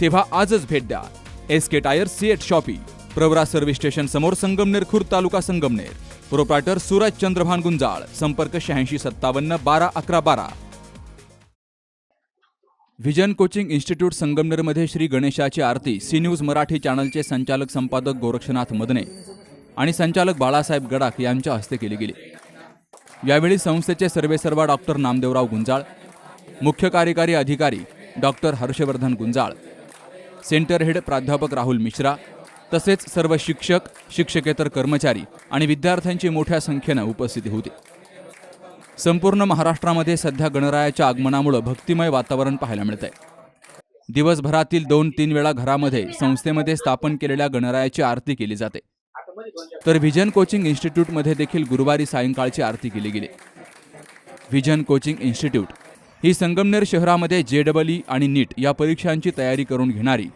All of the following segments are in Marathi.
तेव्हा आजच भेट द्या. S K tyre CEAT shoppe Pravara service station समोर संगमनेर खुर्द तालुका संगमनेर. प्रोप्रायटर सूरज चंद्रभान गुंजाळ संपर्क शहाऐंशी सत्तावन्न बारा अकरा बारा. व्हिजन कोचिंग इन्स्टिट्यूट संगमनेरमध्ये श्री गणेशाची आरती सी न्यूज मराठी चॅनलचे संचालक संपादक गोरक्षनाथ मदने आणि संचालक बाळासाहेब गडाख यांच्या हस्ते केली गेली. यावेळी संस्थेचे सर्वेसर्वा डॉक्टर नामदेवराव गुंजाळ मुख्य कार्यकारी अधिकारी doctor Harshvardhan Gunjal centre head प्राध्यापक राहुल मिश्रा तसेच सर्व शिक्षक शिक्षकेतर कर्मचारी आणि विद्यार्थ्यांची मोठ्या संख्येनं उपस्थिती होती. संपूर्ण महाराष्ट्रामध्ये सध्या गणरायाच्या आगमनामुळे भक्तिमय वातावरण पाहायला मिळत आहे दिवसभरातील दोन तीन वेळा घरामध्ये संस्थेमध्ये स्थापन केलेल्या गणरायाची आरती केली जाते. तर व्हिजन कोचिंग इन्स्टिट्यूटमध्ये देखील गुरुवारी सायंकाळची आरती केली गेली. व्हिजन कोचिंग इन्स्टिट्यूट ही संगमनेर शहरामध्ये जे डबल ई आणि नीट या परीक्षांची तयारी करून घेणारी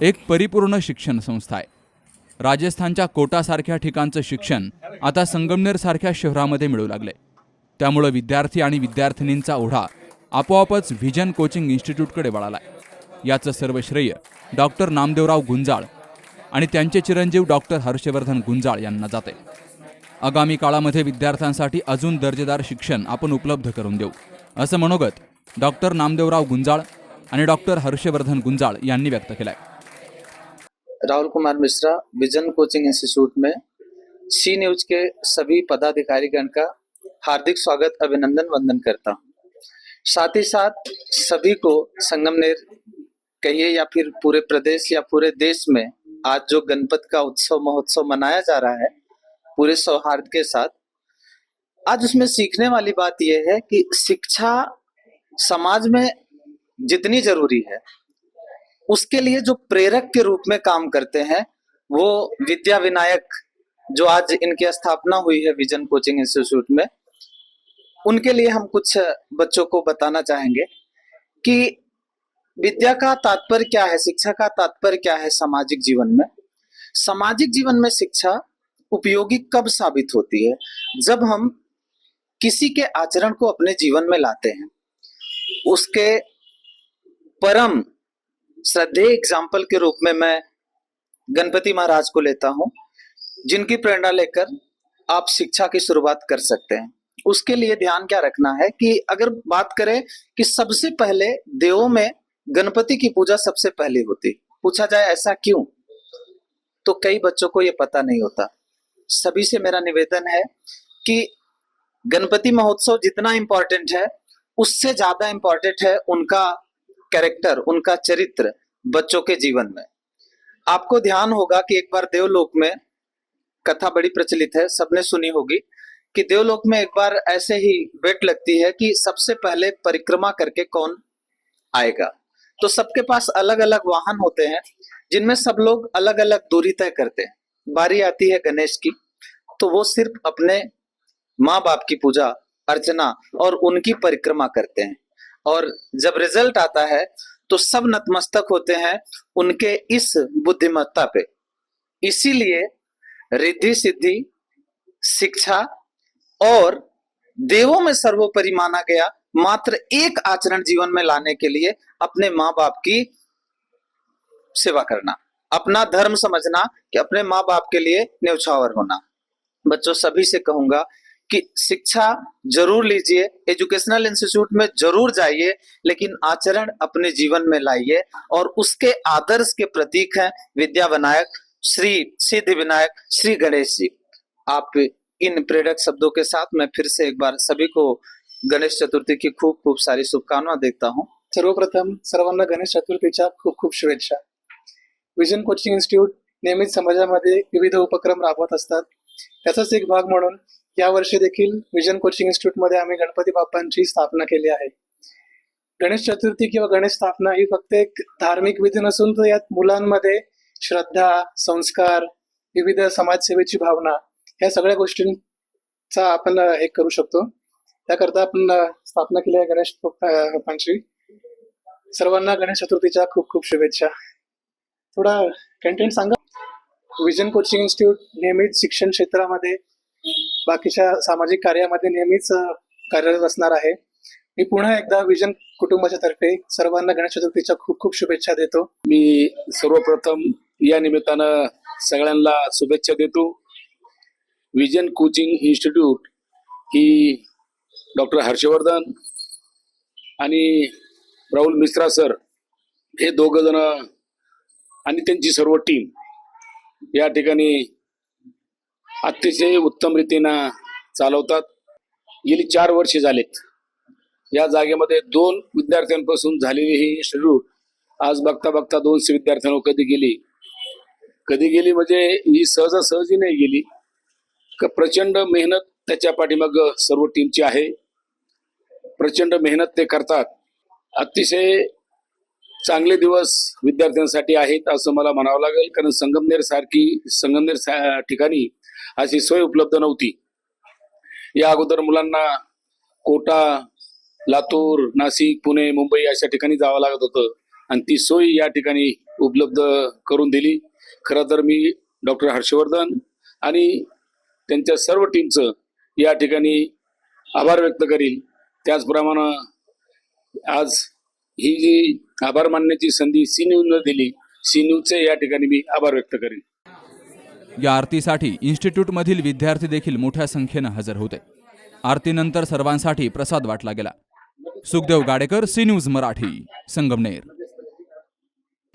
एक परिपूर्ण शिक्षण संस्था आहे. राजस्थानच्या कोटासारख्या ठिकाणचं शिक्षण आता संगमनेरसारख्या शहरामध्ये मिळू लागले त्यामुळं विद्यार्थी आणि विद्यार्थिनींचा ओढा आपोआपच व्हिजन कोचिंग इन्स्टिट्यूटकडे वळालाय. याचं सर्व श्रेय डॉक्टर नामदेवराव गुंजाळ आणि त्यांचे चिरंजीव डॉक्टर हर्षवर्धन गुंजाळ यांना जाते. आगामी काळामध्ये विद्यार्थ्यांसाठी अजून दर्जेदार शिक्षण आपण उपलब्ध करून देऊ असं मनोगत डॉक्टर नामदेवराव गुंजाळ आणि डॉक्टर हर्षवर्धन गुंजाळ यांनी व्यक्त केलंय. Rahul Kumar Mishra vision coaching institute में सी न्यूज़ के सभी पदाधिकारीगण का हार्दिक स्वागत, अभिनंदन, वंदन करता हूँ। साथ ही साथ सभी को संगमनेर कहिए या फिर पूरे प्रदेश या पूरे देश में आज जो गणपत का उत्सव, महोत्सव मनाया जा रहा है, पूरे सौहार्द के साथ, आज उसमें सीखने वाली बात यह है कि शिक्षा समाज में जितनी ज़रूरी है उसके लिए जो प्रेरक के रूप में काम करते हैं, वो विद्या विनायक जो आज इनकी स्थापना हुई है विजन कोचिंग इंस्टीट्यूट में, उनके लिए हम कुछ बच्चों को बताना चाहेंगे कि विद्या का तात्पर्य क्या है, शिक्षा का तात्पर्य क्या है सामाजिक जीवन में? सामाजिक जीवन में शिक्षा उपयोगी कब साबित होती है? जब हम किसी के आचरण को अपने जीवन में लाते हैं, उसके परम श्रद्धेय एग्ज़ाम्पल के रूप में मैं गणपति महाराज को लेता हूँ, जिनकी प्रेरणा लेकर आप शिक्षा की शुरुआत कर सकते हैं। उसके लिए ध्यान क्या रखना है कि अगर बात करें कि सबसे पहले देवों में गणपति की पूजा सबसे पहले होती। पूछा जाए ऐसा क्यों? तो कई बच्चों को ये पता नहीं होता। सभी से मेरा निवेदन है कि गणपति महोत्सव जितना इम्पोर्टेंट है, उससे ज़्यादा इम्पोर्टेंट है उनका कैरेक्टर उनका चरित्र बच्चों के जीवन में। आपको ध्यान होगा कि एक बार देवलोक में कथा बड़ी प्रचलित है, सबने सुनी होगी कि देवलोक में एक बार ऐसे ही बेट लगती है कि सबसे पहले परिक्रमा करके कौन आएगा। तो सबके पास अलग अलग वाहन होते हैं, जिनमें सब लोग अलग अलग दूरी तय करते हैं। बारी आती है गणेश की तो वो सिर्फ़ अपने माँ बाप की पूजा, अर्चना और उनकी परिक्रमा करते हैं। और जब रिज़ल्ट आता है तो सब नतमस्तक होते हैं उनके इस बुद्धिमत्ता पे। इसीलिए रिद्धि सिद्धि शिक्षा और देवों में सर्वोपरि माना गया मात्र एक आचरण जीवन में लाने के लिए अपने माँ बाप की सेवा करना। अपना धर्म समझना कि अपने माँ बाप के लिए न्यौछावर होना। बच्चों, सभी से कहूँगा कि शिक्षा ज़रूर लीजिए, एजुकेशनल इंस्टीट्यूट में ज़रूर जाइए, लेकिन आचरण अपने जीवन में लाइए और उसके आदर्श के प्रतीक हैं विद्या विनायक, श्री सिद्धि विनायक, श्री गणेश जी। आप इन प्रेरक शब्दों के साथ मैं फिर से एक बार सभी को गणेश चतुर्थी की खूब खूब सारी शुभकामना देता हूँ। सर्वप्रथम सर्वांना गणेश चतुर्थीच्या खूप खूप शुभेच्छा। विजन कोचिंग इन्स्टिट्यूट नेहमीच समाजामध्ये विविध उपक्रम राबवत असतात. त्याचाच एक भाग म्हणून यावर्षी देखील विजन कोचिंग इन्स्टिट्यूटमध्ये आम्ही गणपती बाप्पांची स्थापना केली आहे. गणेश चतुर्थी किंवा गणेश स्थापना ही फक्त एक धार्मिक विधी नसून तर यात मुलांमध्ये श्रद्धा संस्कार विविध समाजसेवेची भावना या सगळ्या गोष्टींचा आपण हे एक करू शकतो. त्याकरता आपण स्थापना केली आहे गणेश बाप्पांची. सर्वांना गणेश चतुर्थीच्या खूप खूप शुभेच्छा. थोडा कंटेंट सांगा. विजन कोचिंग इन्स्टिट्यूट नेहमीच शिक्षण क्षेत्रामध्ये बाकीच्या सामाजिक कार्यामध्ये नेहमीच कार्यरत असणार आहे. मी पुन्हा एकदा विजन कुटुंबाच्या तर्फे सर्वांना गणेश चतुर्थीच्या खूप खूप शुभेच्छा देतो. मी सर्वप्रथम या निमित्तानं सगळ्यांना शुभेच्छा देतो. विजन कोचिंग इन्स्टिट्यूट ही डॉक्टर हर्षवर्धन आणि राहुल मिश्रा सर हे दोघ जण आणि त्यांची सर्व टीम या ठिकाणी अतिशय उत्तम रीतीनं चालवतात. गेली चार वर्षे झालेत. या जागेमध्ये दोन विद्यार्थ्यांपासून झालेली ही इन्स्टिट्यूट आज बघता बघता दोनशे विद्यार्थ्यांवर कधी गेली? कधी गेली म्हणजे ही सहजासहजी नाही गेली. क प्रचंड मेहनत त्याच्या पाठीमाग सर्व टीमची आहे. प्रचंड मेहनत ते करतात. अतिशय चांगले दिवस विद्यार्थ्यांसाठी आहेत असं मला म्हणावं लागेल. कारण संगमनेर सारखी संगमनेर सा- ठिकाणी अशी सोय उपलब्ध नव्हती. या अगोदर मुलांना कोटा लातूर नाशिक पुणे मुंबई अशा ठिकाणी जावं लागत होतं. आणि ती सोय या ठिकाणी उपलब्ध करून दिली. खरं तर मी डॉक्टर हर्षवर्धन आणि त्यांच्या सर्व टीमचं या ठिकाणी आभार व्यक्त करील. त्याचप्रमाणे आज ही जी आभार मानण्याची संधी सी न्यूजनं दिली सी न्यूजचे या ठिकाणी मी आभार व्यक्त करीन. या आरतीसाठी इन्स्टिट्यूटमधील विद्यार्थी देखील मोठ्या संख्येनं हजर होते. आरतीनंतर सर्वांसाठी प्रसाद वाटला गेला. Sukhdev Gadekar C news Marathi Sangamner.